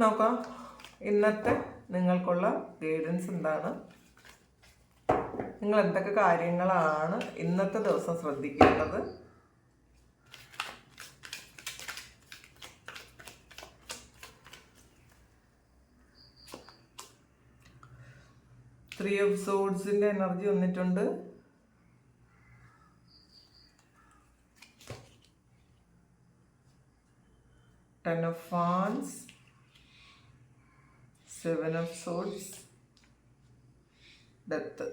നോക്കാം. ഇന്നത്തെ നിങ്ങൾക്കുള്ള ഗൈഡൻസ് എന്താണ്? നിങ്ങൾ എന്തൊക്കെ കാര്യങ്ങളാണ് ഇന്നത്തെ ദിവസം ശ്രദ്ധിക്കേണ്ടത്? ത്രീ ഓഫ് സോഡ്സിന്റെ എനർജി വന്നിട്ടുണ്ട്. ടെൻ ഓഫ് ഫാൻസ് സെവൻ ഓഫ് സോൾസ് ഡെത്ത്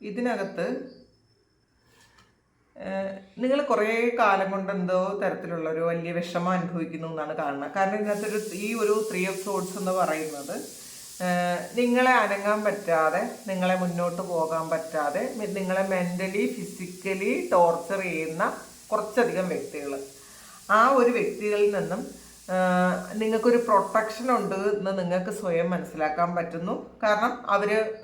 ഇതിനകത്ത് നിങ്ങൾ കുറേ കാലം കൊണ്ട് എന്തോ തരത്തിലുള്ള ഒരു വലിയ വിഷമം അനുഭവിക്കുന്നു എന്നാണ് കാണുന്നത്. കാരണം ഇതിനകത്തൊരു ഈ ഒരു ത്രീ ഓഫ് സോൾസ് എന്ന് പറയുന്നത് നിങ്ങളെ അനങ്ങാൻ പറ്റാതെ നിങ്ങളെ മുന്നോട്ട് പോകാൻ പറ്റാതെ നിങ്ങളെ മെന്റലി ഫിസിക്കലി ടോർച്ചർ ചെയ്യുന്ന കുറച്ചധികം വ്യക്തികൾ ആ ഒരു വ്യക്തികളിൽ നിന്നും നിങ്ങൾക്കൊരു പ്രൊട്ടക്ഷൻ ഉണ്ട് എന്ന് നിങ്ങൾക്ക് സ്വയം മനസ്സിലാക്കാൻ പറ്റുന്നു. കാരണം അവർ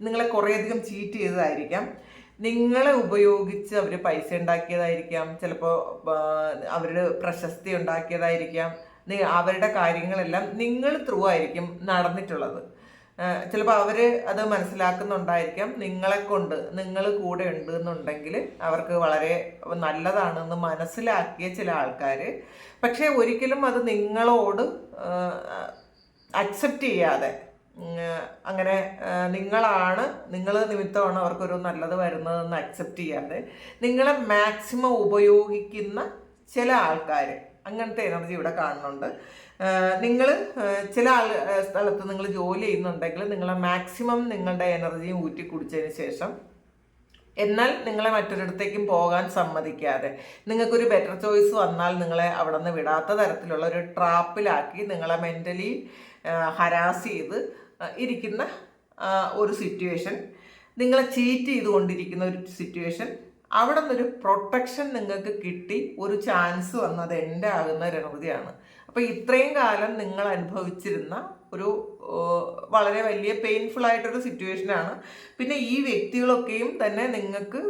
നിങ്ങളെ കുറേയധികം ചീറ്റ് ചെയ്തതായിരിക്കാം. നിങ്ങളെ ഉപയോഗിച്ച് അവർ പൈസ ഉണ്ടാക്കിയതായിരിക്കാം. ചിലപ്പോൾ അവർ പ്രശസ്തി ഉണ്ടാക്കിയതായിരിക്കാം. അവരുടെ കാര്യങ്ങളെല്ലാം നിങ്ങൾ ത്രൂ ആയിരിക്കും നടന്നിട്ടുള്ളത്. ചിലപ്പോൾ അവർ അത് മനസ്സിലാക്കുന്നുണ്ടായിരിക്കാം. നിങ്ങളെ കൊണ്ട് നിങ്ങൾ കൂടെ ഉണ്ട് എന്നുണ്ടെങ്കിൽ അവർക്ക് വളരെ നല്ലതാണെന്ന് മനസ്സിലാക്കിയ ചില ആൾക്കാർ പക്ഷേ ഒരിക്കലും അത് നിങ്ങളോട് അക്സെപ്റ്റ് ചെയ്യാതെ അങ്ങനെ നിങ്ങളാണ് നിങ്ങൾ നിമിത്തമാണ് അവർക്കൊരു നല്ലത് വരുന്നതെന്ന് അക്സെപ്റ്റ് ചെയ്യാതെ നിങ്ങളെ മാക്സിമം ഉപയോഗിക്കുന്ന ചില ആൾക്കാർ അങ്ങനത്തെ എനർജി ഇവിടെ കാണുന്നുണ്ട്. നിങ്ങൾ ചില ആൾ സ്ഥലത്ത് നിങ്ങൾ ജോലി ചെയ്യുന്നുണ്ടെങ്കിൽ നിങ്ങളെ മാക്സിമം നിങ്ങളുടെ എനർജിയും ഊറ്റി കുടിച്ചതിന് ശേഷം എന്നാൽ നിങ്ങളെ മറ്റൊരിടത്തേക്കും പോകാൻ സമ്മതിക്കാതെ നിങ്ങൾക്കൊരു ബെറ്റർ ചോയ്സ് വന്നാൽ നിങ്ങളെ അവിടെ നിന്ന് വിടാത്ത തരത്തിലുള്ള ഒരു ട്രാപ്പിലാക്കി നിങ്ങളെ മെന്റലി ഹരാസ് ചെയ്ത് ഇരിക്കുന്ന ഒരു സിറ്റുവേഷൻ നിങ്ങളെ ചീറ്റ് ചെയ്തുകൊണ്ടിരിക്കുന്ന ഒരു സിറ്റുവേഷൻ അവിടെ നിന്നൊരു പ്രൊട്ടക്ഷൻ നിങ്ങൾക്ക് കിട്ടി ഒരു ചാൻസ് വന്നത് എന്റെ ആകുന്ന എനർജിയാണ് അപ്പോൾ ഇത്രയും കാലം നിങ്ങൾ അനുഭവിച്ചിരുന്ന ഒരു വളരെ വലിയ പെയിൻഫുൾ ആയിട്ടൊരു സിറ്റുവേഷനാണ് പിന്നെ ഈ വ്യക്തികളൊക്കെയും തന്നെ നിങ്ങൾക്ക്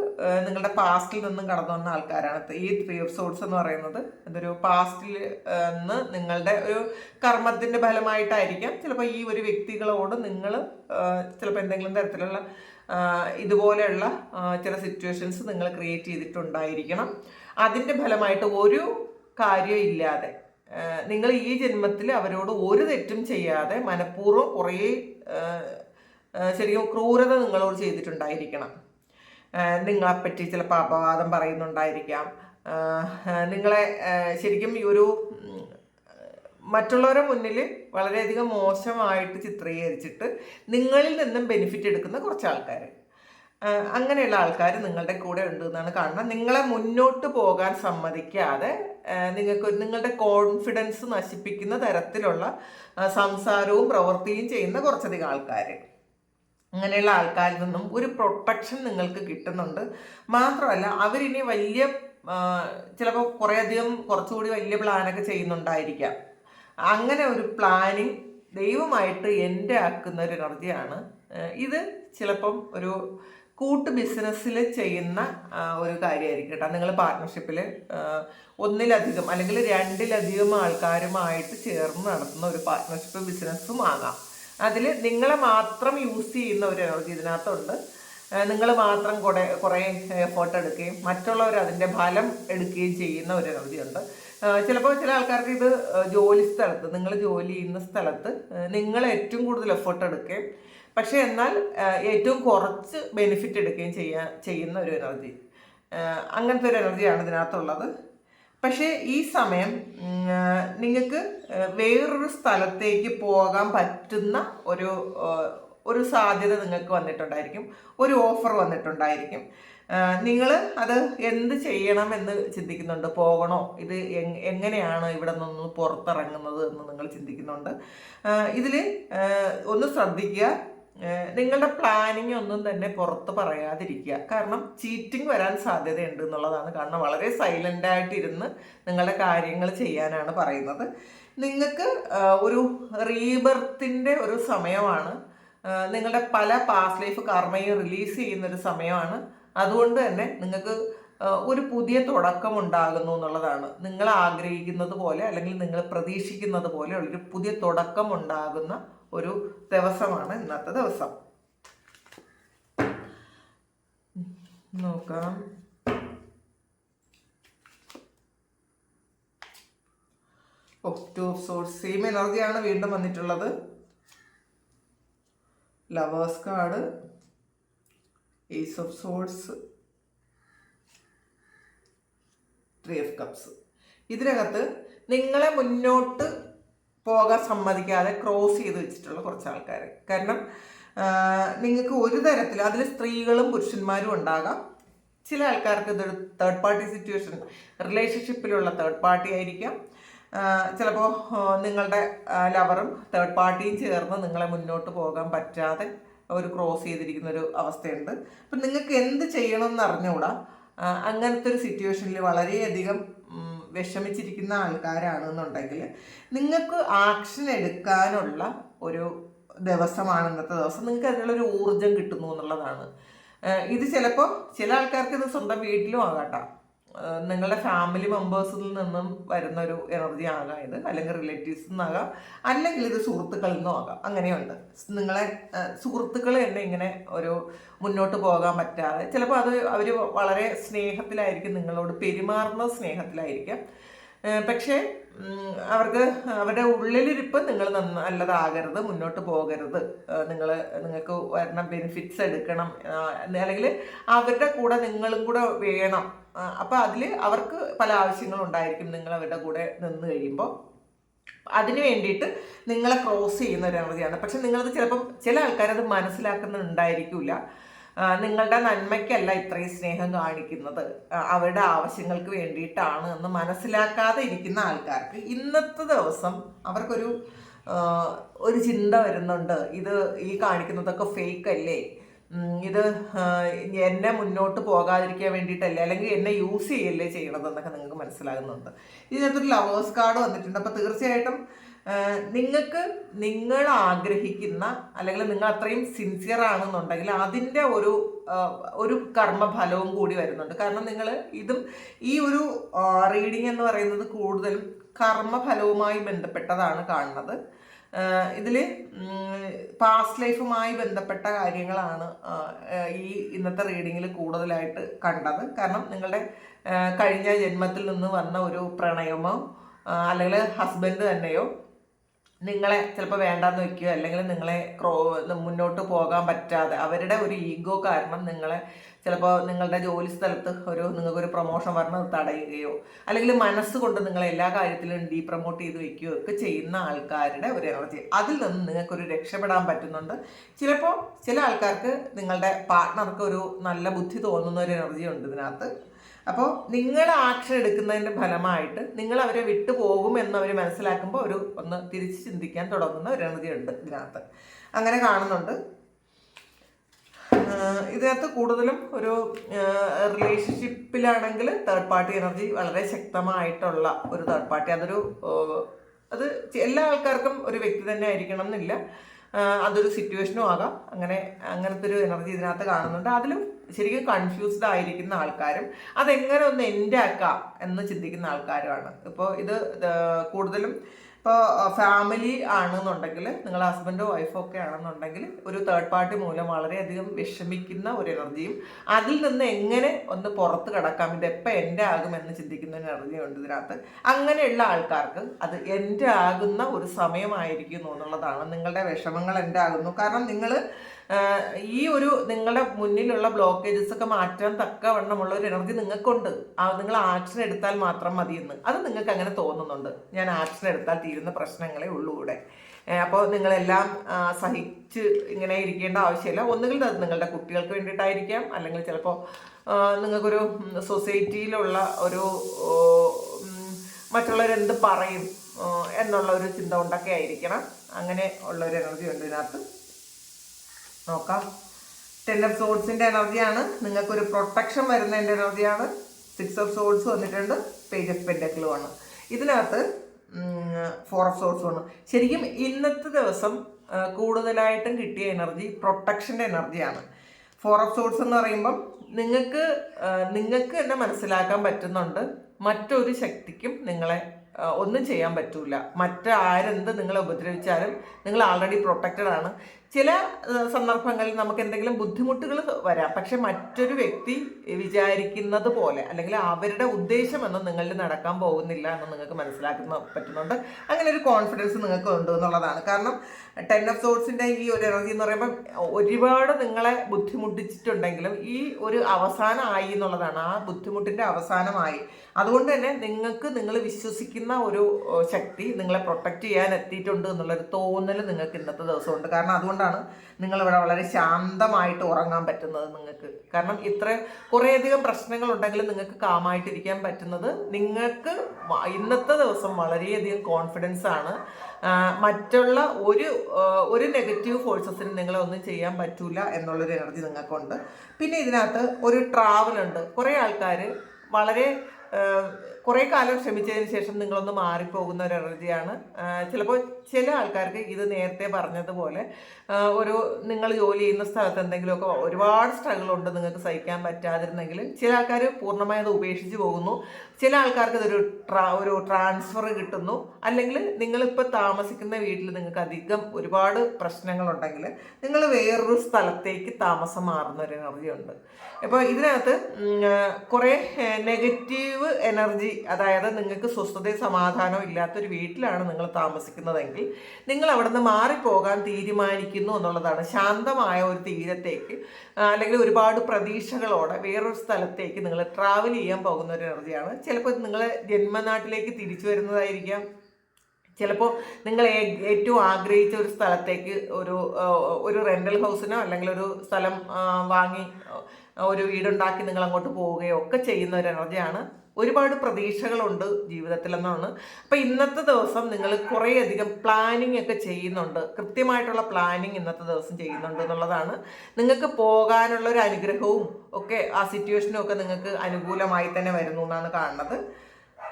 നിങ്ങളുടെ പാസ്റ്റിൽ നിന്നും കടന്നു വന്ന ആൾക്കാരാണ്. ഈ ത്രീ ഓഫ് എന്ന് പറയുന്നത് ഇതൊരു പാസ്റ്റിൽ നിന്ന് നിങ്ങളുടെ ഒരു കർമ്മത്തിന്റെ ഫലമായിട്ടായിരിക്കാം. ചിലപ്പോൾ ഈ ഒരു വ്യക്തികളോട് നിങ്ങൾ ചിലപ്പോൾ എന്തെങ്കിലും തരത്തിലുള്ള ഇതുപോലെയുള്ള ചില സിറ്റുവേഷൻസ് നിങ്ങൾ ക്രിയേറ്റ് ചെയ്തിട്ടുണ്ടായിരിക്കണം. അതിന്റെ ഫലമായിട്ട് ഒരു കാര്യം ഇല്ലാതെ നിങ്ങൾ ഈ ജന്മത്തിൽ അവരോട് ഒരു തെറ്റും ചെയ്യാതെ മനഃപൂർവം കുറേ ശരിക്കും ക്രൂരത നിങ്ങളോട് ചെയ്തിട്ടുണ്ടായിരിക്കണം. നിങ്ങളെപ്പറ്റി ചിലപ്പോൾ അപവാദം പറയുന്നുണ്ടായിരിക്കാം. നിങ്ങളെ ശരിക്കും ഈ ഒരു മറ്റുള്ളവരുടെ മുന്നിൽ വളരെയധികം മോശമായിട്ട് ചിത്രീകരിച്ചിട്ട് നിങ്ങളിൽ നിന്നും ബെനിഫിറ്റ് എടുക്കുന്ന കുറച്ച് ആൾക്കാർ അങ്ങനെയുള്ള ആൾക്കാർ നിങ്ങളുടെ കൂടെ ഉണ്ട് എന്നാണ് കാണുന്നത്. നിങ്ങളെ മുന്നോട്ട് പോകാൻ സമ്മതിക്കാതെ നിങ്ങൾക്ക് നിങ്ങളുടെ കോൺഫിഡൻസ് നശിപ്പിക്കുന്ന തരത്തിലുള്ള സംസാരവും പ്രവൃത്തിയും ചെയ്യുന്ന കുറച്ചധികം ആൾക്കാർ. അങ്ങനെയുള്ള ആൾക്കാരിൽ നിന്നും ഒരു പ്രൊട്ടക്ഷൻ നിങ്ങൾക്ക് കിട്ടുന്നുണ്ട്. മാത്രമല്ല അവരിനി വലിയ ചിലപ്പോൾ കുറേയധികം കുറച്ചുകൂടി വലിയ പ്ലാനൊക്കെ ചെയ്യുന്നുണ്ടായിരിക്കാം. അങ്ങനെ ഒരു പ്ലാനിങ് ദൈവമായിട്ട് എന്റെ ആക്കുന്ന ഒരു എനർജിയാണ് ഇത് ചിലപ്പം ഒരു കൂട്ട് ബിസിനസ്സിൽ ചെയ്യുന്ന ഒരു കാര്യമായിരിക്കും കേട്ടോ. നിങ്ങൾ പാർട്ട്ണർഷിപ്പിൽ ഒന്നിലധികം അല്ലെങ്കിൽ രണ്ടിലധികം ആൾക്കാരുമായിട്ട് ചേർന്ന് നടത്തുന്ന ഒരു പാർട്ട്ണർഷിപ്പ് ബിസിനസ്സും ആകാം. അതിൽ നിങ്ങളെ മാത്രം യൂസ് ചെയ്യുന്ന ഒരു എനർജി ഇതിനകത്തുണ്ട്. നിങ്ങൾ മാത്രം കുറേ കുറേ എഫേർട്ട് എടുക്കുകയും മറ്റുള്ളവർ അതിന്റെ ഫലം എടുക്കുകയും ചെയ്യുന്ന ഒരു എനർജി ഉണ്ട്. ചിലപ്പോൾ ചില ആൾക്കാർക്ക് ഇത് ജോലി സ്ഥലത്ത് നിങ്ങൾ ജോലി ചെയ്യുന്ന സ്ഥലത്ത് നിങ്ങൾ ഏറ്റവും കൂടുതൽ എഫേർട്ട് എടുക്കുകയും പക്ഷേ എന്നാൽ ഏറ്റവും കുറച്ച് ബെനിഫിറ്റ് എടുക്കുകയും ചെയ്യാൻ ചെയ്യുന്ന ഒരു എനർജി അങ്ങനത്തെ ഒരു എനർജിയാണ് ഇതിനകത്തുള്ളത്. പക്ഷേ ഈ സമയം നിങ്ങൾക്ക് വേറൊരു സ്ഥലത്തേക്ക് പോകാൻ പറ്റുന്ന ഒരു ഒരു സാധ്യത നിങ്ങൾക്ക് വന്നിട്ടുണ്ടായിരിക്കും. ഒരു ഓഫർ വന്നിട്ടുണ്ടായിരിക്കും. നിങ്ങൾ അത് എന്ത് ചെയ്യണം എന്ന് ചിന്തിക്കുന്നുണ്ട്? പോകണോ? ഇത് എങ്ങനെയാണ് ഇവിടെ നിന്ന് പുറത്തിറങ്ങുന്നത് എന്ന് നിങ്ങൾ ചിന്തിക്കുന്നുണ്ട്. ഇതിൽ ഒന്ന് ശ്രദ്ധിക്കുക. നിങ്ങളുടെ പ്ലാനിങ് ഒന്നും തന്നെ പുറത്ത് പറയാതിരിക്കുക. കാരണം ചീറ്റിംഗ് വരാൻ സാധ്യതയുണ്ട് എന്നുള്ളതാണ്. കാരണം വളരെ സൈലന്റ് ആയിട്ടിരുന്ന് നിങ്ങളുടെ കാര്യങ്ങൾ ചെയ്യാനാണ് പറയുന്നത്. നിങ്ങൾക്ക് ഒരു റീബർത്തിന്റെ ഒരു സമയമാണ്. നിങ്ങളുടെ പല പാസ്റ്റ് ലൈഫ് കർമ്മയും റിലീസ് ചെയ്യുന്ന ഒരു സമയമാണ്. അതുകൊണ്ട് തന്നെ നിങ്ങൾക്ക് ഒരു പുതിയ തുടക്കം ഉണ്ടാകുന്നു എന്നുള്ളതാണ്. നിങ്ങൾ ആഗ്രഹിക്കുന്നത് പോലെ അല്ലെങ്കിൽ നിങ്ങൾ പ്രതീക്ഷിക്കുന്നത് പോലെ ഒരു പുതിയ തുടക്കം ഉണ്ടാകുന്ന ഒരു ദിവസമാണ് ഇന്നത്തെ ദിവസം. നോക്കാം. Oh two of swords same എനർജിയാണ് വീണ്ടും വന്നിട്ടുള്ളത്. Lovers card ace of swords three of cups ഇതിനകത്ത് നിങ്ങളെ മുന്നോട്ട് പോകാൻ സമ്മതിക്കാതെ ക്രോസ് ചെയ്ത് വെച്ചിട്ടുള്ള കുറച്ച് ആൾക്കാർ കാരണം നിങ്ങൾക്ക് ഒരു തരത്തിൽ അതിൽ സ്ത്രീകളും പുരുഷന്മാരും ഉണ്ടാകാം. ചില ആൾക്കാർക്ക് ഇതൊരു തേർഡ് പാർട്ടി സിറ്റുവേഷൻ റിലേഷൻഷിപ്പിലുള്ള തേർഡ് പാർട്ടി ആയിരിക്കാം. ചിലപ്പോൾ നിങ്ങളുടെ ലവറും തേർഡ് പാർട്ടിയും ചേർന്ന് നിങ്ങളെ മുന്നോട്ട് പോകാൻ പറ്റാതെ ഒരു ക്രോസ് ചെയ്തിരിക്കുന്ന ഒരു അവസ്ഥയുണ്ട്. അപ്പം നിങ്ങൾക്ക് എന്ത് ചെയ്യണമെന്ന് അറിഞ്ഞുകൂടാ അങ്ങനത്തെ ഒരു സിറ്റുവേഷനിൽ വളരെയധികം വിഷമിച്ചിരിക്കുന്ന ആൾക്കാരാണെന്നുണ്ടെങ്കിൽ നിങ്ങൾക്ക് ആക്ഷൻ എടുക്കാനുള്ള ഒരു ദിവസമാണ് ഇന്നത്തെ ദിവസം. നിങ്ങൾക്ക് അതിനുള്ളൊരു ഊർജം കിട്ടുന്നു എന്നുള്ളതാണ്. ഇത് ചിലപ്പോൾ ചില ആൾക്കാർക്ക് ഇത് സ്വന്തം വീട്ടിലും ആകാട്ടോ. ആ, നിങ്ങളുടെ ഫാമിലി മെമ്പേഴ്സിൽ നിന്നും വരുന്ന ഒരു എനർജി ആകാം ഇത്. അല്ലെങ്കിൽ റിലേറ്റീവ്സിൽ നിന്നാകാം അല്ലെങ്കിൽ ഇത് സുഹൃത്തുക്കളിൽ നിന്നും ആകാം. അങ്ങനെയുണ്ട്. നിങ്ങളെ സുഹൃത്തുക്കൾ തന്നെ ഇങ്ങനെ ഒരു മുന്നോട്ട് പോകാൻ പറ്റാതെ ചിലപ്പോൾ അത് അവർ വളരെ സ്നേഹത്തിലായിരിക്കും നിങ്ങളോട് പെരുമാറുന്ന സ്നേഹത്തിലായിരിക്കാം. പക്ഷേ അവർക്ക് അവരുടെ ഉള്ളിലിരിപ്പ് നിങ്ങൾ നല്ലതാകരുത് മുന്നോട്ട് പോകരുത്. നിങ്ങൾ നിങ്ങൾക്ക് വരണം ബെനിഫിറ്റ്സ് എടുക്കണം. അല്ലെങ്കിൽ അവരുടെ കൂടെ നിങ്ങളും കൂടെ വേണം. അപ്പോൾ അതിൽ അവർക്ക് പല ആവശ്യങ്ങളും ഉണ്ടായിരിക്കും നിങ്ങൾ അവരുടെ കൂടെ നിന്ന് കഴിയുമ്പോൾ അതിന് വേണ്ടിയിട്ട് നിങ്ങളെ ക്രോസ് ചെയ്യുന്ന ഒരു എനർജിയാണ് പക്ഷെ നിങ്ങളത് ചിലപ്പം ചില ആൾക്കാരത് മനസ്സിലാക്കുന്നുണ്ടായിരിക്കില്ല നിങ്ങളുടെ നന്മയ്ക്കല്ല ഇത്രയും സ്നേഹം കാണിക്കുന്നത്. അവരുടെ ആവശ്യങ്ങൾക്ക് വേണ്ടിയിട്ടാണ് എന്ന് മനസ്സിലാക്കാതെ ഇരിക്കുന്ന ആൾക്കാർക്ക് ഇന്നത്തെ ദിവസം അവർക്കൊരു ഒരു ചിന്ത വരുന്നുണ്ട്. ഇത് ഈ കാണിക്കുന്നതൊക്കെ ഫേക്ക് അല്ലേ? ഇത് എന്നെ മുന്നോട്ട് പോകാതിരിക്കാൻ വേണ്ടിയിട്ടല്ലേ? അല്ലെങ്കിൽ എന്നെ യൂസ് ചെയ്യല്ലേ ചെയ്യണതെന്നൊക്കെ നിങ്ങൾക്ക് മനസ്സിലാകുന്നുണ്ട്. ഇതിനകത്തൊരു ലവേഴ്സ് കാർഡ് വന്നിട്ടുണ്ട്. അപ്പോൾ തീർച്ചയായിട്ടും നിങ്ങൾക്ക് നിങ്ങൾ ആഗ്രഹിക്കുന്ന അല്ലെങ്കിൽ നിങ്ങൾ അത്രയും സിൻസിയർ ആണെന്നുണ്ടെങ്കിൽ അതിന്റെ ഒരു ഒരു കർമ്മഫലവും കൂടി വരുന്നുണ്ട്. കാരണം നിങ്ങൾ ഇതും ഈ ഒരു റീഡിംഗ് എന്ന് പറയുന്നത് കൂടുതലും കർമ്മഫലവുമായി ബന്ധപ്പെട്ടതാണ് കാണുന്നത്. ഇതിൽ പാസ്റ്റ് ലൈഫുമായി ബന്ധപ്പെട്ട കാര്യങ്ങളാണ് ഈ ഇന്നത്തെ റീഡിങ്ങിൽ കൂടുതലായിട്ട് കണ്ടത്. കാരണം നിങ്ങളുടെ കഴിഞ്ഞ ജന്മത്തിൽ നിന്ന് വന്ന ഒരു പ്രണയമോ അല്ലെങ്കിൽ ഹസ്ബൻഡ് തന്നെയോ നിങ്ങളെ ചിലപ്പോൾ വേണ്ടാന്ന് വെക്കുകയോ അല്ലെങ്കിൽ നിങ്ങളെ ക്രോ മുന്നോട്ട് പോകാൻ പറ്റാതെ അവരുടെ ഒരു ഈഗോ കാരണം നിങ്ങളെ ചിലപ്പോൾ നിങ്ങളുടെ ജോലി സ്ഥലത്ത് ഒരു നിങ്ങൾക്കൊരു പ്രൊമോഷൻ വരണത് തടയുകയോ അല്ലെങ്കിൽ മനസ്സുകൊണ്ട് നിങ്ങളെ എല്ലാ കാര്യത്തിലും ഡീ പ്രൊമോട്ട് ചെയ്ത് വെക്കുകയോ ഒക്കെ ചെയ്യുന്ന ആൾക്കാരുടെ ഒരു എനർജി അതിൽ നിന്ന് നിങ്ങൾക്കൊരു രക്ഷപ്പെടാൻ പറ്റുന്നുണ്ട്. ചിലപ്പോൾ ചില ആൾക്കാർക്ക് നിങ്ങളുടെ പാർട്ട്ണർക്ക് ഒരു നല്ല ബുദ്ധി തോന്നുന്ന ഒരു എനർജി ഉണ്ട് ഇതിനകത്ത്. അപ്പോൾ നിങ്ങൾ ആക്ഷൻ എടുക്കുന്നതിന്റെ ഫലമായിട്ട് നിങ്ങൾ അവരെ വിട്ടുപോകും എന്നവർ മനസ്സിലാക്കുമ്പോൾ ഒരു ഒന്ന് തിരിച്ച് ചിന്തിക്കാൻ തുടങ്ങുന്ന ഒരു എനർജി ഉണ്ട് ഇതിനകത്ത്. അങ്ങനെ കാണുന്നുണ്ട്. ഇതിനകത്ത് കൂടുതലും ഒരു റിലേഷൻഷിപ്പിലാണെങ്കിൽ തേർഡ് പാർട്ടി എനർജി വളരെ ശക്തമായിട്ടുള്ള ഒരു തേർഡ് പാർട്ടി അതൊരു അത് എല്ലാ ആൾക്കാർക്കും ഒരു വ്യക്തി തന്നെ ആയിരിക്കണം എന്നില്ല. അതൊരു സിറ്റുവേഷനും ആകാം. അങ്ങനെ അങ്ങനത്തെ ഒരു എനർജി ഇതിനകത്ത് കാണുന്നുണ്ട്. അതിലും ശരിക്കും കൺഫ്യൂസ്ഡ് ആയിരിക്കുന്ന ആൾക്കാരും അതെങ്ങനെ ഒന്ന് എന്റെ ആക്കാം എന്ന് ചിന്തിക്കുന്ന ആൾക്കാരുമാണ്. ഇപ്പോൾ ഇത് കൂടുതലും ഇപ്പോൾ ഫാമിലി ആണെന്നുണ്ടെങ്കിൽ നിങ്ങൾ ഹസ്ബൻഡോ വൈഫോ ഒക്കെ ആണെന്നുണ്ടെങ്കിൽ ഒരു തേർഡ് പാർട്ടി മൂലം വളരെയധികം വിഷമിക്കുന്ന ഒരു എനർജിയും അതിൽ നിന്ന് എങ്ങനെ ഒന്ന് പുറത്ത് കിടക്കാം ഇത് എപ്പോൾ എന്റെ ആകുമെന്ന് ചിന്തിക്കുന്ന ഒരു എനർജി ഉണ്ട് ഇതിനകത്ത്. അങ്ങനെയുള്ള ആൾക്കാർക്ക് അത് എന്റെ ആകുന്ന ഒരു സമയമായിരിക്കുന്നു എന്നുള്ളതാണ് നിങ്ങളുടെ വിഷമങ്ങൾ എന്റെ ആകുന്നു. കാരണം നിങ്ങൾ ഈ ഒരു നിങ്ങളുടെ മുന്നിലുള്ള ബ്ലോക്കേജസ് ഒക്കെ മാറ്റാൻ തക്കവണ്ണമുള്ള ഒരു എനർജി നിങ്ങൾക്കുണ്ട്. നിങ്ങൾ ആക്ഷൻ എടുത്താൽ മാത്രം മതിയെന്ന്. അത് നിങ്ങൾക്ക് അങ്ങനെ തോന്നുന്നുണ്ട്. ഞാൻ ആക്ഷൻ എടുത്താൽ തീരുന്ന പ്രശ്നങ്ങളെ ഉള്ളൂ ഇവിടെ. അപ്പോൾ നിങ്ങളെല്ലാം സഹിച്ച് ഇങ്ങനെ ഇരിക്കേണ്ട ആവശ്യമില്ല. ഒന്നുകിൽ അത് നിങ്ങളുടെ കുട്ടികൾക്ക് വേണ്ടിയിട്ടായിരിക്കാം. അല്ലെങ്കിൽ ചിലപ്പോൾ നിങ്ങൾക്കൊരു സൊസൈറ്റിയിലുള്ള ഒരു മറ്റുള്ളവരെന്ത് പറയും എന്നുള്ള ഒരു ചിന്ത കൊണ്ടൊക്കെ ആയിരിക്കണം. അങ്ങനെ ഉള്ള ഒരു എനർജി ഉണ്ട് ഇതിനകത്ത്. നോക്കാം. ടെൻ ഓഫ് സോൾസിന്റെ എനർജിയാണ് നിങ്ങൾക്കൊരു പ്രൊട്ടക്ഷൻ വരുന്നതിന്റെ എനർജിയാണ് സിക്സ് ഓഫ് സോൾസ് വന്നിട്ടുണ്ട്. പേജ് ഓഫ് പെൻഡക്കിളുമാണ് ഇതിനകത്ത് ഫോർ ഓഫ് സോൾസ് വന്നു. ശരിക്കും ഇന്നത്തെ ദിവസം കൂടുതലായിട്ടും കിട്ടിയ എനർജി പ്രൊട്ടക്ഷന്റെ എനർജിയാണ് ഫോർ ഓഫ് സോൾസ് എന്ന് പറയുമ്പം നിങ്ങൾക്ക് നിങ്ങൾക്ക് തന്നെ മനസ്സിലാക്കാൻ പറ്റുന്നുണ്ട് മറ്റൊരു ശക്തിക്കും നിങ്ങളെ ഒന്നും ചെയ്യാൻ പറ്റൂല. മറ്റാരെന്ത് നിങ്ങളെ ഉപദ്രവിച്ചാലും നിങ്ങൾ ആൾറെഡി പ്രൊട്ടക്റ്റഡ് ആണ്. ചില സന്ദർഭങ്ങളിൽ നമുക്ക് എന്തെങ്കിലും ബുദ്ധിമുട്ടുകൾ വരാം. പക്ഷെ മറ്റൊരു വ്യക്തി വിചാരിക്കുന്നത് പോലെ അല്ലെങ്കിൽ അവരുടെ ഉദ്ദേശമൊന്നും നിങ്ങളിൽ നടക്കാൻ പോകുന്നില്ല എന്ന് നിങ്ങൾക്ക് മനസ്സിലാക്കുന്ന പറ്റുന്നുണ്ട്. അങ്ങനെ ഒരു കോൺഫിഡൻസ് നിങ്ങൾക്ക് ഉണ്ട് എന്നുള്ളതാണ്. കാരണം ടെൻ ഓഫ് സോൾസിന്റെ ഈ ഒരു എനർജി എന്ന് പറയുമ്പോൾ ഒരുപാട് നിങ്ങളെ ബുദ്ധിമുട്ടിച്ചിട്ടുണ്ടെങ്കിലും ഈ ഒരു അവസാനമായി എന്നുള്ളതാണ്. ആ ബുദ്ധിമുട്ടിന്റെ അവസാനമായി. അതുകൊണ്ട് തന്നെ നിങ്ങൾക്ക് നിങ്ങൾ വിശ്വസിക്കുന്ന ഒരു ശക്തി നിങ്ങളെ പ്രൊട്ടക്റ്റ് ചെയ്യാൻ എത്തിയിട്ടുണ്ട് എന്നുള്ളൊരു തോന്നൽ നിങ്ങൾക്ക് ഇന്നത്തെ ദിവസമുണ്ട്. കാരണം അതുകൊണ്ടാണ് നിങ്ങളിവിടെ വളരെ ശാന്തമായിട്ട് ഉറങ്ങാൻ പറ്റുന്നത് നിങ്ങൾക്ക്. കാരണം ഇത്ര കുറേയധികം പ്രശ്നങ്ങളുണ്ടെങ്കിലും നിങ്ങൾക്ക് കാമായിട്ടിരിക്കാൻ പറ്റുന്നത് നിങ്ങൾക്ക് ഇന്നത്തെ ദിവസം വളരെയധികം കോൺഫിഡൻസ് ആണ്. മറ്റുള്ള ഒരു ഒരു നെഗറ്റീവ് ഫോഴ്സസിന് നിങ്ങളെ ഒന്നും ചെയ്യാൻ പറ്റൂല എന്നുള്ളൊരു എനർജി നിങ്ങൾക്കുണ്ട്. പിന്നെ ഇതിനകത്ത് ഒരു ട്രാവൽ ഉണ്ട്. കുറേ ആൾക്കാർ വളരെ കുറേ കാലം ശ്രമിച്ചതിന് ശേഷം നിങ്ങളൊന്ന് മാറിപ്പോകുന്ന ഒരു എനർജിയാണ്. ചിലപ്പോൾ ചില ആൾക്കാർക്ക് ഇത് നേരത്തെ പറഞ്ഞതുപോലെ ഒരു നിങ്ങൾ ജോലി ചെയ്യുന്ന സ്ഥലത്ത് എന്തെങ്കിലുമൊക്കെ ഒരുപാട് സ്ട്രഗിൾ ഉണ്ട് നിങ്ങൾക്ക് സഹിക്കാൻ പറ്റാതിരുന്നെങ്കിൽ ചില ആൾക്കാർ പൂർണമായി അത് ഉപേക്ഷിച്ച് പോകുന്നു. ചില ആൾക്കാർക്ക് ഇതൊരു ട്രാ ഒരു ട്രാൻസ്ഫർ കിട്ടുന്നു. അല്ലെങ്കിൽ നിങ്ങളിപ്പോൾ താമസിക്കുന്ന വീട്ടിൽ നിങ്ങൾക്ക് അധികം ഒരുപാട് പ്രശ്നങ്ങളുണ്ടെങ്കിൽ നിങ്ങൾ വേറൊരു സ്ഥലത്തേക്ക് താമസം മാറുന്ന ഒരു എനർജി ഉണ്ട് അപ്പോൾ ഇതിനകത്ത് കുറേ നെഗറ്റീവ് എനർജി അതായത് നിങ്ങൾക്ക് സ്വസ്ഥതയും സമാധാനവും ഇല്ലാത്തൊരു വീട്ടിലാണ് നിങ്ങൾ താമസിക്കുന്നതെങ്കിൽ നിങ്ങൾ അവിടെ നിന്ന് മാറിപ്പോകാൻ തീരുമാനിക്കുന്നു എന്നുള്ളതാണ്. ശാന്തമായ ഒരു തീരത്തേക്ക് അല്ലെങ്കിൽ ഒരുപാട് പ്രതീക്ഷകളോടെ വേറൊരു സ്ഥലത്തേക്ക് നിങ്ങൾ ട്രാവൽ ചെയ്യാൻ പോകുന്ന ഒരു എനർജിയാണ്. ചിലപ്പോൾ നിങ്ങൾ ജന്മനാട്ടിലേക്ക് തിരിച്ചു വരുന്നതായിരിക്കാം. ചിലപ്പോൾ നിങ്ങൾ ഏറ്റവും ആഗ്രഹിച്ച ഒരു സ്ഥലത്തേക്ക് ഒരു ഒരു റെന്റൽ ഹൗസിനോ അല്ലെങ്കിൽ ഒരു സ്ഥലം വാങ്ങി ഒരു വീടുണ്ടാക്കി നിങ്ങൾ അങ്ങോട്ട് പോവുകയോ ഒക്കെ ചെയ്യുന്ന ഒരു എനർജിയാണ്. ഒരുപാട് പ്രതീക്ഷകളുണ്ട് ജീവിതത്തിൽ എന്നാണ് അപ്പോൾ ഇന്നത്തെ ദിവസം നിങ്ങൾ കുറേയധികം പ്ലാനിങ് ഒക്കെ ചെയ്യുന്നുണ്ട്. കൃത്യമായിട്ടുള്ള പ്ലാനിങ് ഇന്നത്തെ ദിവസം ചെയ്യുന്നുണ്ട് എന്നുള്ളതാണ്. നിങ്ങൾക്ക് പോകാനുള്ള ഒരു അനുഗ്രഹവും ഒക്കെ ആ സിറ്റുവേഷനും ഒക്കെ നിങ്ങൾക്ക് അനുകൂലമായി തന്നെ വരുന്നു എന്നാണ് കാണുന്നത്.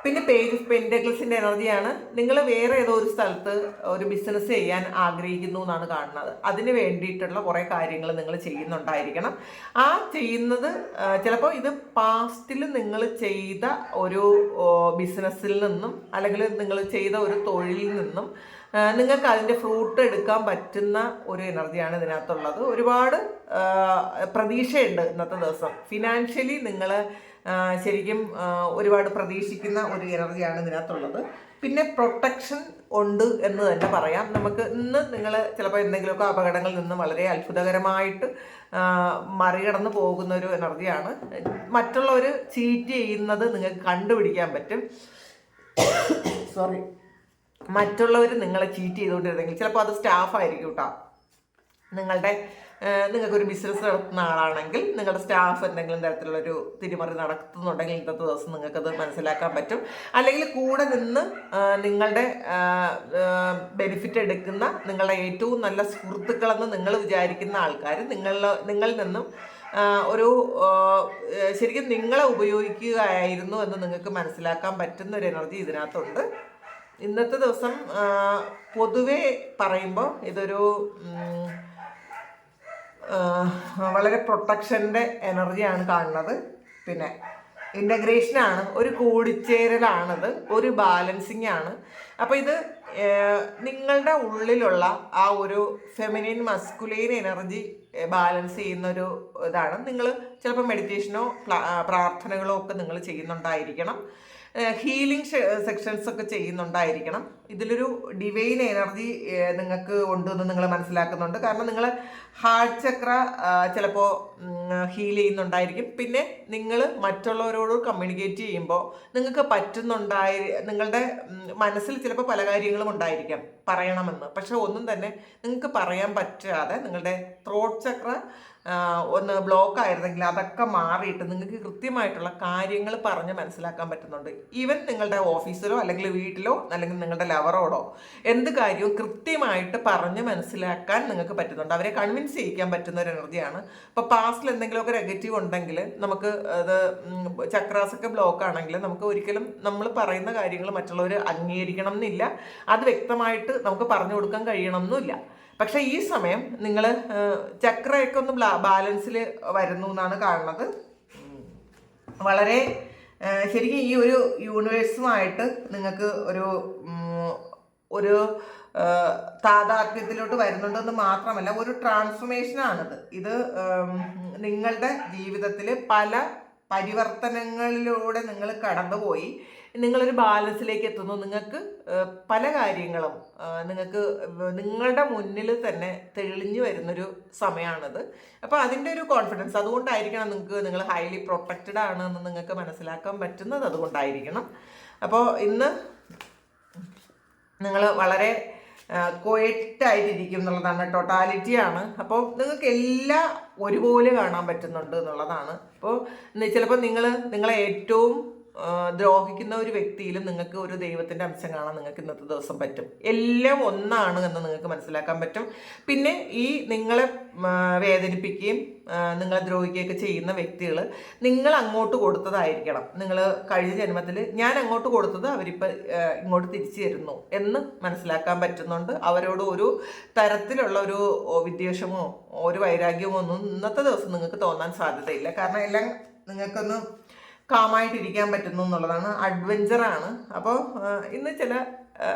പിന്നെ പേജ് ഓഫ് പെൻഡഗ്ലസിന്റെ എനർജിയാണ്. നിങ്ങൾ വേറെ ഏതോ ഒരു സ്ഥലത്ത് ഒരു ബിസിനസ് ചെയ്യാൻ ആഗ്രഹിക്കുന്നു എന്നാണ് കാണുന്നത്. അതിന് വേണ്ടിയിട്ടുള്ള കുറേ കാര്യങ്ങൾ നിങ്ങൾ ചെയ്യുന്നുണ്ടായിരിക്കണം. ആ ചെയ്യുന്നത് ചിലപ്പോൾ ഇത് പാസ്റ്റിൽ നിങ്ങൾ ചെയ്ത ഒരു ബിസിനസ്സിൽ നിന്നും അല്ലെങ്കിൽ നിങ്ങൾ ചെയ്ത ഒരു തൊഴിലിൽ നിന്നും നിങ്ങൾക്ക് അതിന്റെ ഫ്രൂട്ട് എടുക്കാൻ പറ്റുന്ന ഒരു എനർജിയാണ് ഇതിനകത്തുള്ളത്. ഒരുപാട് പ്രതീക്ഷയുണ്ട് ഇന്നത്തെ ദിവസം. ഫിനാൻഷ്യലി നിങ്ങൾ ശരിക്കും ഒരുപാട് പ്രതീക്ഷിക്കുന്ന ഒരു എനർജിയാണ് ഇതിനകത്തുള്ളത്. പിന്നെ പ്രൊട്ടക്ഷൻ ഉണ്ട് എന്ന് തന്നെ പറയാം. നമുക്ക് ഇന്ന് നിങ്ങൾ ചിലപ്പോൾ എന്തെങ്കിലുമൊക്കെ അപകടങ്ങളിൽ നിന്ന് വളരെ അത്ഭുതകരമായിട്ട് മറികടന്ന് പോകുന്ന ഒരു എനർജിയാണ്. മറ്റുള്ളവർ ചീറ്റ് ചെയ്യുന്നത് നിങ്ങൾക്ക് കണ്ടുപിടിക്കാൻ പറ്റും. സോറി മറ്റുള്ളവർ നിങ്ങളെ ചീറ്റ് ചെയ്തുകൊണ്ടിരുന്നെങ്കിൽ ചിലപ്പോൾ അത് സ്റ്റാഫായിരിക്കും കേട്ടോ നിങ്ങളുടെ നിങ്ങൾക്കൊരു ബിസിനസ് നടത്തുന്ന ആളാണെങ്കിൽ നിങ്ങളുടെ സ്റ്റാഫ് എന്തെങ്കിലും തരത്തിലുള്ളൊരു തിരിമറി നടത്തുന്നുണ്ടെങ്കിൽ ഇന്നത്തെ ദിവസം നിങ്ങൾക്കത് മനസ്സിലാക്കാൻ പറ്റും. അല്ലെങ്കിൽ കൂടെ നിന്ന് നിങ്ങളുടെ ബെനിഫിറ്റ് എടുക്കുന്ന നിങ്ങളുടെ ഏറ്റവും നല്ല സുഹൃത്തുക്കളെന്ന് നിങ്ങൾ വിചാരിക്കുന്ന ആൾക്കാർ നിങ്ങൾ നിങ്ങളിൽ നിന്നും ഒരു ശരിക്കും നിങ്ങളെ ഉപയോഗിക്കുകയായിരുന്നു എന്ന് നിങ്ങൾക്ക് മനസ്സിലാക്കാൻ പറ്റുന്ന ഒരു എനർജി ഇതിനകത്തുണ്ട്. ഇന്നത്തെ ദിവസം പൊതുവേ പറയുമ്പോൾ ഇതൊരു വളരെ പ്രൊട്ടക്ഷന്റെ എനർജിയാണ് കാണുന്നത്. പിന്നെ ഇന്റഗ്രേഷനാണ് ഒരു കൂടിച്ചേരലാണത് ഒരു ബാലൻസിങ് ആണ് അപ്പോൾ ഇത് നിങ്ങളുടെ ഉള്ളിലുള്ള ആ ഒരു ഫെമിനിൻ മസ്കുലൈൻ എനർജി ബാലൻസ് ചെയ്യുന്ന ഒരു ഇതാണ്. നിങ്ങൾ ചിലപ്പോൾ മെഡിറ്റേഷനോ പ്രാർത്ഥനകളോ ഒക്കെ നിങ്ങൾ ചെയ്യുന്നുണ്ടായിരിക്കണം. ഹീലിംഗ് സെക്ഷൻസ് ഒക്കെ ചെയ്യുന്നുണ്ടായിരിക്കണം. ഇതിലൊരു ഡിവൈൻ എനർജി നിങ്ങൾക്ക് ഉണ്ടെന്ന് നിങ്ങൾ മനസ്സിലാക്കുന്നുണ്ട്. കാരണം നിങ്ങൾ ഹാർട്ട് ചക്ര ചിലപ്പോൾ ഹീൽ ചെയ്യുന്നുണ്ടായിരിക്കും. പിന്നെ നിങ്ങൾ മറ്റുള്ളവരോട് കമ്മ്യൂണിക്കേറ്റ് ചെയ്യുമ്പോൾ നിങ്ങൾക്ക് പറ്റുന്നുണ്ടായി നിങ്ങളുടെ മനസ്സിൽ ചിലപ്പോൾ പല കാര്യങ്ങളും ഉണ്ടായിരിക്കാം പറയണമെന്ന്. പക്ഷെ ഒന്നും തന്നെ നിങ്ങൾക്ക് പറയാൻ പറ്റാതെ നിങ്ങളുടെ ത്രോട്ട് ചക്ര ഒന്ന് ബ്ലോക്ക് ആയിരുന്നെങ്കിൽ അതൊക്കെ മാറിയിട്ട് നിങ്ങൾക്ക് കൃത്യമായിട്ടുള്ള കാര്യങ്ങൾ പറഞ്ഞ് മനസ്സിലാക്കാൻ പറ്റുന്നുണ്ട്. ഈവൻ നിങ്ങളുടെ ഓഫീസിലോ അല്ലെങ്കിൽ വീട്ടിലോ അല്ലെങ്കിൽ നിങ്ങളുടെ ലവറോടോ എന്ത് കാര്യവും കൃത്യമായിട്ട് പറഞ്ഞ് മനസ്സിലാക്കാൻ നിങ്ങൾക്ക് പറ്റുന്നുണ്ട്. അവരെ കൺവിൻസ് ചെയ്യിക്കാൻ പറ്റുന്ന ഒരു എനർജിയാണ്. അപ്പോൾ പാസ്റ്റിൽ എന്തെങ്കിലുമൊക്കെ നെഗറ്റീവ് ഉണ്ടെങ്കിൽ നമുക്ക് അത് ചക്രാസൊക്കെ ബ്ലോക്ക് ആണെങ്കിൽ നമുക്ക് ഒരിക്കലും നമ്മൾ പറയുന്ന കാര്യങ്ങൾ മറ്റുള്ളവർ അംഗീകരിക്കണം എന്നില്ല അത് വ്യക്തമായിട്ട് നമുക്ക് പറഞ്ഞു കൊടുക്കാൻ കഴിയണം എന്നില്ല പക്ഷേ ഈ സമയം നിങ്ങൾ ചക്രയൊക്കെ ഒന്ന് ബാലൻസിൽ വരുന്നു എന്നാണ് കാണുന്നത്. വളരെ ശരിക്കും ഈ ഒരു യൂണിവേഴ്സുമായിട്ട് നിങ്ങൾക്ക് ഒരു ഒരു താതാത്മ്യത്തിലോട്ട് വരുന്നുണ്ടെന്ന് മാത്രമല്ല ഒരു ട്രാൻസ്ഫോർമേഷനാണിത്. ഇത് നിങ്ങളുടെ ജീവിതത്തിൽ പല പരിവർത്തനങ്ങളിലൂടെ നിങ്ങൾ കടന്നുപോയി. നിങ്ങളൊരു ബാലൻസിലേക്ക് എത്തുന്നു. നിങ്ങൾക്ക് പല കാര്യങ്ങളും നിങ്ങൾക്ക് നിങ്ങളുടെ മുന്നിൽ തന്നെ തെളിഞ്ഞു വരുന്നൊരു സമയമാണത് അപ്പോൾ അതിന്റെ ഒരു കോൺഫിഡൻസ് അതുകൊണ്ടായിരിക്കണം നിങ്ങൾക്ക് നിങ്ങൾ ഹൈലി പ്രൊട്ടക്റ്റഡ് ആണ് എന്ന് നിങ്ങൾക്ക് മനസ്സിലാക്കാൻ പറ്റുന്നത് അതുകൊണ്ടായിരിക്കണം. അപ്പോൾ ഇന്ന് നിങ്ങൾ വളരെ കോയറ്റായിട്ടിരിക്കും എന്നുള്ളതാണ് ടോട്ടാലിറ്റി ആണ്. അപ്പോൾ നിങ്ങൾക്ക് എല്ലാം ഒരുപോലെ കാണാൻ പറ്റുന്നുണ്ട് എന്നുള്ളതാണ്. അപ്പോൾ ചിലപ്പോൾ നിങ്ങൾ നിങ്ങളെ ഏറ്റവും ദ്രോഹിക്കുന്ന ഒരു വ്യക്തിയിലും നിങ്ങൾക്ക് ഒരു ദൈവത്തിന്റെ അംശം കാണാൻ നിങ്ങൾക്ക് ഇന്നത്തെ ദിവസം പറ്റും. എല്ലാം ഒന്നാണ് എന്ന് നിങ്ങൾക്ക് മനസ്സിലാക്കാൻ പറ്റും. പിന്നെ ഈ നിങ്ങളെ വേദനിപ്പിക്കുകയും നിങ്ങളെ ദ്രോഹിക്കുകയൊക്കെ ചെയ്യുന്ന വ്യക്തികൾ നിങ്ങൾ അങ്ങോട്ട് കൊടുത്തതായിരിക്കണം. നിങ്ങൾ കഴിഞ്ഞ ജന്മത്തിൽ ഞാൻ അങ്ങോട്ട് കൊടുത്തത് അവരിപ്പോൾ ഇങ്ങോട്ട് തിരിച്ചു തരുന്നു എന്ന് മനസ്സിലാക്കാൻ പറ്റുന്നുണ്ട്. അവരോട് ഒരു തരത്തിലുള്ള ഒരു വിദ്വേഷമോ ഒരു വൈരാഗ്യമോ ഒന്നും ഇന്നത്തെ ദിവസം നിങ്ങൾക്ക് തോന്നാൻ സാധ്യതയില്ല. കാരണം എല്ലാം നിങ്ങൾക്കൊന്ന് കാമായിട്ടിരിക്കാൻ പറ്റുന്നു എന്നുള്ളതാണ് അഡ്വഞ്ചറാണ് അപ്പോൾ ഇന്ന് ചില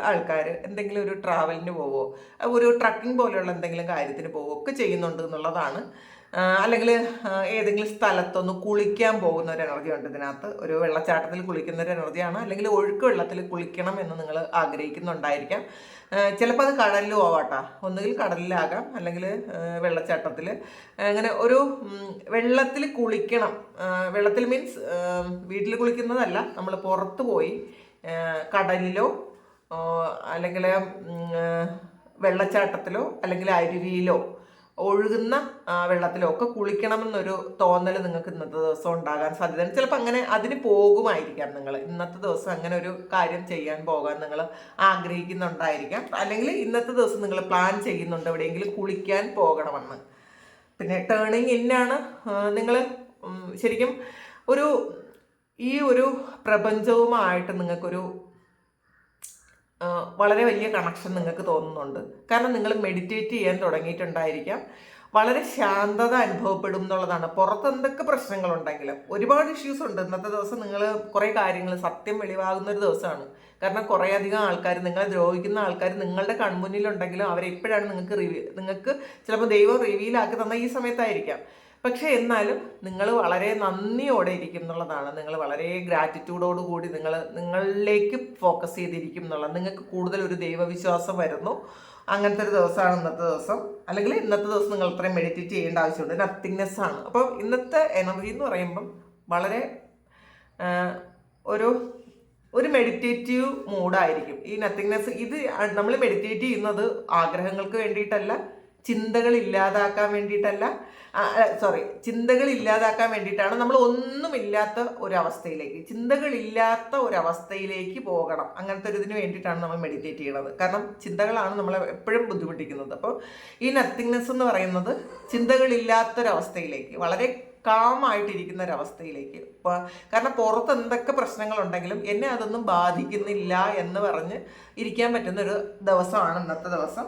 ആൾക്കാർ എന്തെങ്കിലും ഒരു ട്രാവലിന് പോവോ ഒരു ട്രക്കിംഗ് പോലെയുള്ള എന്തെങ്കിലും കാര്യത്തിന് പോവോ ഒക്കെ ചെയ്യുന്നുണ്ട് എന്നുള്ളതാണ്. അല്ലെങ്കിൽ ഏതെങ്കിലും സ്ഥലത്തൊന്ന് കുളിക്കാൻ പോകുന്ന ഒരു എനർജി ഉണ്ട്. ഇതിനകത്ത് ഒരു വെള്ളച്ചാട്ടത്തിൽ കുളിക്കുന്ന ഒരു എനർജിയാണ് അല്ലെങ്കിൽ ഒഴുക്ക് വെള്ളത്തിൽ കുളിക്കണം എന്ന് നിങ്ങൾ ആഗ്രഹിക്കുന്നുണ്ടായിരിക്കാം. ചിലപ്പോൾ അത് കടലിലും ആവാട്ടാ. ഒന്നുകിൽ കടലിലാകാം. അല്ലെങ്കിൽ വെള്ളച്ചാട്ടത്തിൽ അങ്ങനെ ഒരു വെള്ളത്തിൽ കുളിക്കണം. വെള്ളത്തിൽ മീൻസ് വീട്ടിൽ കുളിക്കുന്നതല്ല. നമ്മൾ പുറത്ത് പോയി കടലിലോ അല്ലെങ്കിൽ വെള്ളച്ചാട്ടത്തിലോ അല്ലെങ്കിൽ അരുവിയിലോ ഒഴുകുന്ന വെള്ളത്തിലൊക്കെ കുളിക്കണമെന്നൊരു തോന്നൽ നിങ്ങൾക്ക് ഇന്നത്തെ ദിവസം ഉണ്ടാകാൻ സാധ്യതയാണ്. ചിലപ്പോൾ അങ്ങനെ അതിന് പോകുമായിരിക്കാം നിങ്ങൾ ഇന്നത്തെ ദിവസം അങ്ങനെ ഒരു കാര്യം ചെയ്യാൻ പോകാൻ നിങ്ങൾ ആഗ്രഹിക്കുന്നുണ്ടായിരിക്കാം. അല്ലെങ്കിൽ ഇന്നത്തെ ദിവസം നിങ്ങൾ പ്ലാൻ ചെയ്യുന്നുണ്ട് എവിടെയെങ്കിലും കുളിക്കാൻ പോകണമെന്ന്. പിന്നെ ടേണിങ് ഇന്നാണ് നിങ്ങൾ ശരിക്കും ഒരു ഈ ഒരു പ്രപഞ്ചവുമായിട്ട് നിങ്ങൾക്കൊരു വളരെ വലിയ കണക്ഷൻ നിങ്ങൾക്ക് തോന്നുന്നുണ്ട്. കാരണം നിങ്ങൾ മെഡിറ്റേറ്റ് ചെയ്യാൻ തുടങ്ങിയിട്ടുണ്ടായിരിക്കാം. വളരെ ശാന്തത അനുഭവപ്പെടും എന്നുള്ളതാണ്. പുറത്ത് എന്തൊക്കെ പ്രശ്നങ്ങളുണ്ടെങ്കിലും ഒരുപാട് ഇഷ്യൂസ് ഉണ്ട്. ഇന്നത്തെ ദിവസം നിങ്ങൾ കുറേ കാര്യങ്ങൾ സത്യം വെളിവാകുന്ന ഒരു ദിവസമാണ്. കാരണം കുറേ അധികം ആൾക്കാർ നിങ്ങളെ ദ്രോഹിക്കുന്ന ആൾക്കാർ നിങ്ങളുടെ കൺമുന്നിലുണ്ടെങ്കിലും അവരെപ്പോഴാണ് നിങ്ങൾക്ക് റിവ്യൂ നിങ്ങൾക്ക് ചിലപ്പോൾ ദൈവം റിവീലാക്കി തന്ന ഈ സമയത്തായിരിക്കാം. പക്ഷേ എന്നാലും നിങ്ങൾ വളരെ നന്ദിയോടെ ഇരിക്കും എന്നുള്ളതാണ്. നിങ്ങൾ വളരെ ഗ്രാറ്റിറ്റ്യൂഡോട് കൂടി നിങ്ങൾ നിങ്ങളിലേക്ക് ഫോക്കസ് ചെയ്തിരിക്കും എന്നുള്ളത്. നിങ്ങൾക്ക് കൂടുതൽ ഒരു ദൈവവിശ്വാസം വരുന്നു. അങ്ങനത്തെ ഒരു ദിവസമാണ് ഇന്നത്തെ ദിവസം. അല്ലെങ്കിൽ ഇന്നത്തെ ദിവസം നിങ്ങൾ അത്രയും മെഡിറ്റേറ്റ് ചെയ്യേണ്ട ആവശ്യമുണ്ട്. നത്തിങ്നെസ് ആണ്. അപ്പോൾ ഇന്നത്തെ എനർജി എന്ന് പറയുമ്പം വളരെ ഒരു ഒരു മെഡിറ്റേറ്റീവ് മൂഡായിരിക്കും ഈ നത്തിങ്നെസ് ഇത് നമ്മൾ മെഡിറ്റേറ്റ് ചെയ്യുന്നത് ആഗ്രഹങ്ങൾക്ക് വേണ്ടിയിട്ടല്ല ചിന്തകൾ ഇല്ലാതാക്കാൻ വേണ്ടിയിട്ടല്ല സോറി ചിന്തകൾ ഇല്ലാതാക്കാൻ വേണ്ടിയിട്ടാണ് നമ്മൾ ഒന്നുമില്ലാത്ത ഒരവസ്ഥയിലേക്ക് ചിന്തകളില്ലാത്ത ഒരവസ്ഥയിലേക്ക് പോകണം. അങ്ങനത്തെ ഒരു ഇതിന് വേണ്ടിയിട്ടാണ് നമ്മൾ മെഡിറ്റേറ്റ് ചെയ്യണത്. കാരണം ചിന്തകളാണ് നമ്മളെ എപ്പോഴും ബുദ്ധിമുട്ടിക്കുന്നത്. അപ്പോൾ ഈ നത്തിങ്നെസ് എന്ന് പറയുന്നത് ചിന്തകളില്ലാത്തൊരവസ്ഥയിലേക്ക് വളരെ കാമായിട്ടിരിക്കുന്ന ഒരവസ്ഥയിലേക്ക് കാരണം പുറത്ത് എന്തൊക്കെ പ്രശ്നങ്ങളുണ്ടെങ്കിലും എന്നെ അതൊന്നും ബാധിക്കുന്നില്ല എന്ന് പറഞ്ഞ് ഇരിക്കാൻ പറ്റുന്ന ഒരു ദിവസമാണ് ഇന്നത്തെ ദിവസം.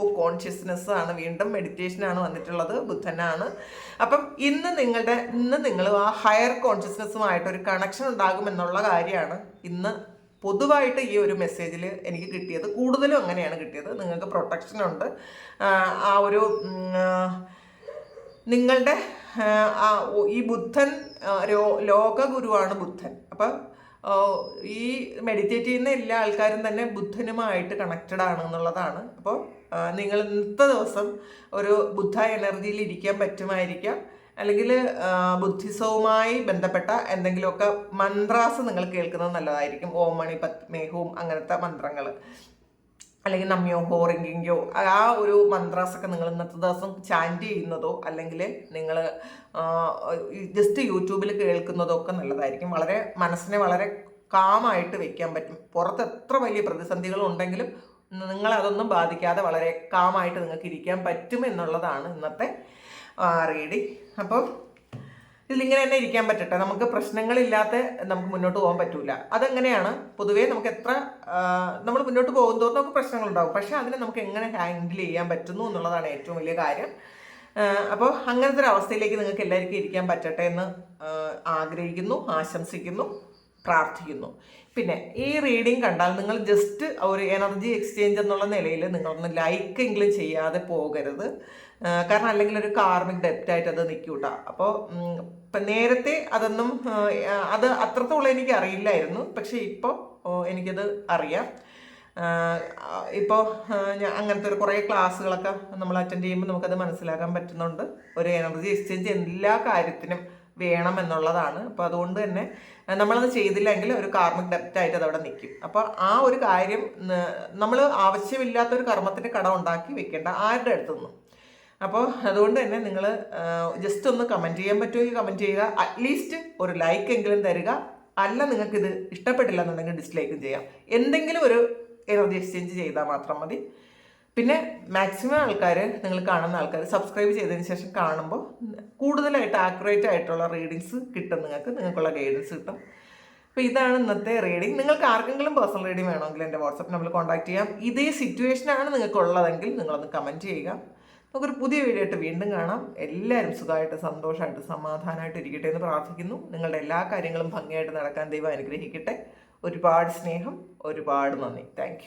കോൺഷ്യസ്നെസ് ആണ്. വീണ്ടും മെഡിറ്റേഷനാണ് വന്നിട്ടുള്ളത്. ബുദ്ധനാണ്. അപ്പം ഇന്ന് നിങ്ങളുടെ ഇന്ന് നിങ്ങൾ ആ ഹയർ കോൺഷ്യസ്നെസ്സുമായിട്ട് ഒരു കണക്ഷൻ ഉണ്ടാകുമെന്നുള്ള കാര്യമാണ് ഇന്ന് പൊതുവായിട്ട് ഈ ഒരു മെസ്സേജിൽ എനിക്ക് കിട്ടിയത്. കൂടുതലും അങ്ങനെയാണ് കിട്ടിയത്. നിങ്ങൾക്ക് പ്രൊട്ടക്ഷൻ ഉണ്ട്. ആ, ഒരു നിങ്ങളുടെ ഈ ബുദ്ധൻ രോ- ലോകഗുരുവാണ് ബുദ്ധൻ. അപ്പം ഈ മെഡിറ്റേറ്റ് ചെയ്യുന്ന എല്ലാ ആൾക്കാരും തന്നെ ബുദ്ധനുമായിട്ട് കണക്റ്റഡ് ആണ് എന്നുള്ളതാണ്. അപ്പോൾ നിങ്ങൾ ഇന്നത്തെ ദിവസം ഒരു ബുദ്ധ എനർജിയിൽ ഇരിക്കാൻ പറ്റുമായിരിക്കാം. അല്ലെങ്കിൽ ബുദ്ധിസവുമായി ബന്ധപ്പെട്ട എന്തെങ്കിലുമൊക്കെ മന്ത്രാസ് നിങ്ങൾ കേൾക്കുന്നത് നല്ലതായിരിക്കും. ഓം മണി പത്മേഹവും അങ്ങനത്തെ മന്ത്രങ്ങൾ. അല്ലെങ്കിൽ നമ്മയോ ഹോറിങ്കിങ്കോ ആ ഒരു മന്ത്രാസൊക്കെ നിങ്ങൾ ഇന്നത്തെ ദിവസം ചാന്റ് ചെയ്യുന്നതോ അല്ലെങ്കിൽ നിങ്ങൾ ജസ്റ്റ് യൂട്യൂബിൽ കേൾക്കുന്നതോ ഒക്കെ നല്ലതായിരിക്കും. വളരെ മനസ്സിനെ വളരെ കാമായിട്ട് വെക്കാൻ പറ്റും. പുറത്ത് എത്ര വലിയ പ്രതിസന്ധികൾ ഉണ്ടെങ്കിലും നിങ്ങളതൊന്നും ബാധിക്കാതെ വളരെ കാമായിട്ട് നിങ്ങൾക്ക് ഇരിക്കാൻ പറ്റും എന്നുള്ളതാണ് ഇന്നത്തെ റീഡിങ് അപ്പോൾ ഇതിലിങ്ങനെ തന്നെ ഇരിക്കാൻ പറ്റട്ടെ. നമുക്ക് പ്രശ്നങ്ങളില്ലാതെ നമുക്ക് മുന്നോട്ട് പോകാൻ പറ്റൂല. അതെങ്ങനെയാണ്? പൊതുവേ നമുക്ക് എത്ര നമ്മൾ മുന്നോട്ട് പോകും തോന്നും നമുക്ക് പ്രശ്നങ്ങളുണ്ടാകും പക്ഷേ അതിനെ നമുക്ക് എങ്ങനെ ഹാൻഡിൽ ചെയ്യാൻ പറ്റുന്നു എന്നുള്ളതാണ് ഏറ്റവും വലിയ കാര്യം. അപ്പോൾ അങ്ങനത്തെ ഒരു അവസ്ഥയിലേക്ക് നിങ്ങൾക്ക് എല്ലാവർക്കും ഇരിക്കാൻ പറ്റട്ടെ എന്ന് ആഗ്രഹിക്കുന്നു ആശംസിക്കുന്നു. പ്രാർത്ഥിക്കുന്നു. പിന്നെ ഈ റീഡിങ് കണ്ടാൽ നിങ്ങൾ ജസ്റ്റ് ഒരു എനർജി എക്സ്ചേഞ്ച് എന്നുള്ള നിലയിൽ നിങ്ങളൊന്ന് ലൈക്ക് എങ്കിലും ചെയ്യാതെ പോകരുത്. കാരണം അല്ലെങ്കിൽ ഒരു കാർമിക് ഡെപ്റ്റായിട്ട് അത് നിൽക്കൂട്ട. അപ്പോൾ ഇപ്പം നേരത്തെ അതൊന്നും അത് അത്രത്തോളം എനിക്ക് അറിയില്ലായിരുന്നു പക്ഷേ ഇപ്പോൾ എനിക്കത് അറിയാം. ഇപ്പോൾ അങ്ങനത്തെ ഒരു കുറേ ക്ലാസ്സുകളൊക്കെ നമ്മൾ അറ്റൻഡ് ചെയ്യുമ്പോൾ നമുക്കത് മനസ്സിലാക്കാൻ പറ്റുന്നുണ്ട്. ഒരു എനർജി എക്സ്ചേഞ്ച് എല്ലാ കാര്യത്തിനും വേണം എന്നുള്ളതാണ്. അപ്പോൾ അതുകൊണ്ട് തന്നെ നമ്മളത് ചെയ്തില്ലെങ്കിൽ ഒരു കാർമിക് ഡെപ്റ്റ് ആയിട്ട് അത് അവിടെ നിൽക്കും അപ്പോൾ ആ ഒരു കാര്യം നമ്മൾ ആവശ്യമില്ലാത്ത ഒരു കർമ്മത്തിന് കടം ഉണ്ടാക്കി വെക്കേണ്ട ആരുടെ അടുത്തുനിന്നും. അപ്പോൾ അതുകൊണ്ട് തന്നെ നിങ്ങൾ ജസ്റ്റ് ഒന്ന് കമന്റ് ചെയ്യാൻ പറ്റുമെങ്കിൽ കമന്റ് ചെയ്യുക. അറ്റ്ലീസ്റ്റ് ഒരു ലൈക്ക് എങ്കിലും തരിക. അല്ല നിങ്ങൾക്കിത് ഇഷ്ടപ്പെട്ടില്ല എന്നുണ്ടെങ്കിൽ ഡിസ്ലൈക്കും ചെയ്യാം. എന്തെങ്കിലും ഒരു എനർജി എക്സ്ചേഞ്ച് ചെയ്താൽ മാത്രം മതി. പിന്നെ മാക്സിമം ആൾക്കാർ നിങ്ങൾ കാണുന്ന ആൾക്കാർ സബ്സ്ക്രൈബ് ചെയ്തതിന് ശേഷം കാണുമ്പോൾ കൂടുതലായിട്ട് ആക്യുറേറ്റ് ആയിട്ടുള്ള റീഡിങ്സ് കിട്ടും നിങ്ങൾക്ക്. നിങ്ങൾക്കുള്ള ഗൈഡൻസ് കിട്ടും. അപ്പോൾ ഇതാണ് ഇന്നത്തെ റീഡിങ് നിങ്ങൾക്ക് ആർക്കെങ്കിലും പേഴ്സണൽ റീഡിങ് വേണമെങ്കിൽ എന്റെ വാട്സപ്പ് നമ്പർ കോൺടാക്ട് ചെയ്യാം. ഇതേ സിറ്റുവേഷനാണ് നിങ്ങൾക്ക് ഉള്ളതെങ്കിൽ നിങ്ങളൊന്ന് കമന്റ് ചെയ്യുക. നമുക്കൊരു പുതിയ വീഡിയോ ആയിട്ട് വീണ്ടും കാണാം. എല്ലാവരും സുഖമായിട്ട് സന്തോഷമായിട്ട് സമാധാനമായിട്ട് ഇരിക്കട്ടെ എന്ന് പ്രാർത്ഥിക്കുന്നു. നിങ്ങളുടെ എല്ലാ കാര്യങ്ങളും ഭംഗിയായിട്ട് നടക്കാൻ ദൈവം അനുഗ്രഹിക്കട്ടെ. ഒരുപാട് സ്നേഹം ഒരുപാട് നന്ദി. താങ്ക്